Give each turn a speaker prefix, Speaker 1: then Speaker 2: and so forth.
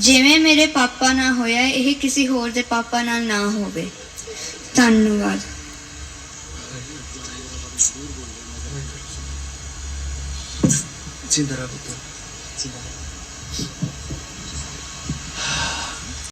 Speaker 1: ਜਿਵੇਂ ਮੇਰੇ ਪਾਪਾ ਨਾਲ ਹੋਇਆ, ਇਹ ਕਿਸੇ ਹੋਰ ਦੇ ਪਾਪਾ ਨਾਲ ਨਾ ਹੋਵੇ। ਧੰਨਵਾਦ।
Speaker 2: ਜਿੰਦਾ ਰਹੋ ਪੁੱਤ।